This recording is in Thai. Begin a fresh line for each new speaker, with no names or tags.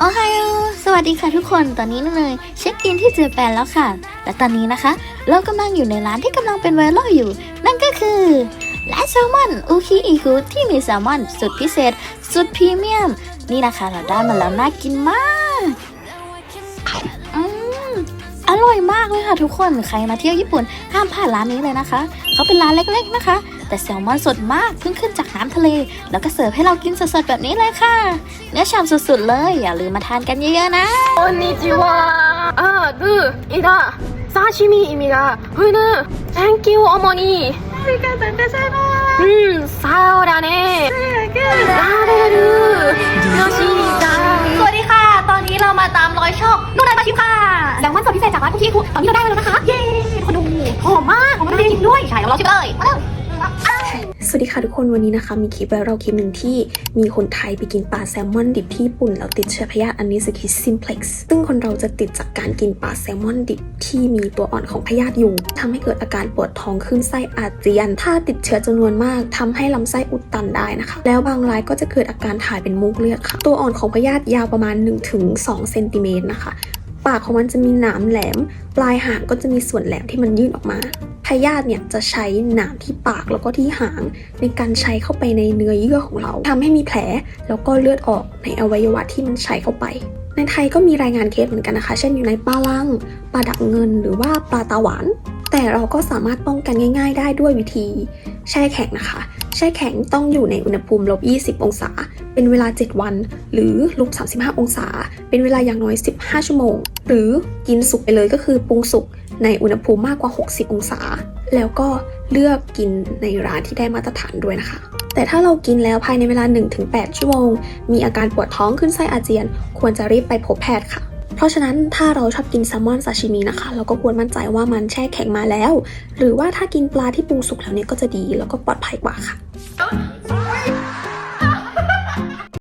โอไฮโอสวัสดีค่ะทุกคน ตอนนี้เนยเช็คอินที่เจแปนแล้วค่ะ และตอนนี้นะคะ เรากำลังอยู่ในร้านที่กำลังเป็นไวรัลอยู่ นั่นก็คือและแซลมอนอุคิอีคุที่มีแซลมอนสุดพิเศษ สุดพรีเมียม นี่นะคะเราได้มาแล้วน่ากินมาก ร่อยมากเลยค่ะทุกคน ใครมาเที่ยวญี่ปุ่นห้ามพลาดร้านนี้เลยนะคะ เขาเป็นร้านเล็กๆนะคะ แต่แซลมอนสดมากเพิ่งขึ้นจากน้ำทะเล แล้วก็เสิร์ฟให้เรากินสดๆแบบนี้เลยค่ะ เนื้อฉ่ำสุดๆเลย อย่าลืมมาทานกันเยอะๆนะ
こんにちは。あ、ルー、イダ、刺身意味が、フル、Thank you 主に。ありがとうございます。うん、そうだね。ラレル、よしだ。
สดพิเศษจากร้านคุกกี้คุตอนนี้เราได้แล้วนะคะ เย้คนดูหอมมากหอมมากจริงด้วย ใช่เราลองชิมเลย
สวัสดีค่ะทุกคนวันนี้นะคะ มีคลิปไวรัลคลิปหนึ่งที่มีคนไทยไปกินปลาแซลมอนดิบที่ญี่ปุ่น แล้วติดเชื้อพยาธิอันนี้คือ simplex ซึ่งคนเราจะติดจากการกินปลาแซลมอนดิบที่มีตัวอ่อนของพยาธิอยู่ทำให้เกิดอาการปวดท้องขึ้นไส้อาเจียน ถ้าติดเชื้อจำนวนมากทำให้ลำไส้อุดตันได้นะคะ แล้วบางรายก็จะเกิดอาการถ่ายเป็นมูกเลือดค่ะ ตัวอ่อนของพยาธิยาวประมาณ 1-2เซนติเมตรนะคะ ปากของมันจะมีหนามแหลม ปลายหางก็จะมีส่วนแหลมที่มันยื่นออกมาพยาธิเนี่ยจะใช้หนามที่ปากแล้วก็ที่หาง ในการใช้เข้าไปในเนื้อเยื่อของเราทำให้มีแผลแล้วก็เลือดออกในอวัยวะที่มันใช้เข้าไป ในไทยก็มีรายงานเคสเหมือนกันนะคะ เช่นอยู่ในปลาลังปลาดักเงินหรือว่าปลาตาหวาน แต่เราก็สามารถป้องกันง่าย ๆ ได้ด้วยวิธี แช่แข็งนะคะ แช่แข็งต้องอยู่ในอุณหภูมิลบ 20 องศา เป็นเวลา 7 วัน หรือลบ35 องศา เป็นเวลาอย่างน้อย 15 ชั่วโมง หรือกินสุกไปเลยก็คือปรุงสุกในอุณหภูมิมากกว่า 60 องศา แล้วก็เลือกกินในร้านที่ได้มาตรฐานด้วยนะคะ แต่ถ้าเรากินแล้วภายในเวลา 1-8 ชั่วโมง มีอาการปวดท้องขึ้นไส้อาเจียน ควรจะรีบไปพบแพทย์ค่ะ เพราะฉะนั้นถ้าเราชอบกินแซลมอนซาชิมินะคะ เราก็ควรมั่นใจว่ามันแช่แข็งมาแล้ว หรือว่าถ้ากินปลาที่ปรุงสุกแล้วเนี่ยก็จะดีแล้วก็ปลอดภัยกว่าค่ะ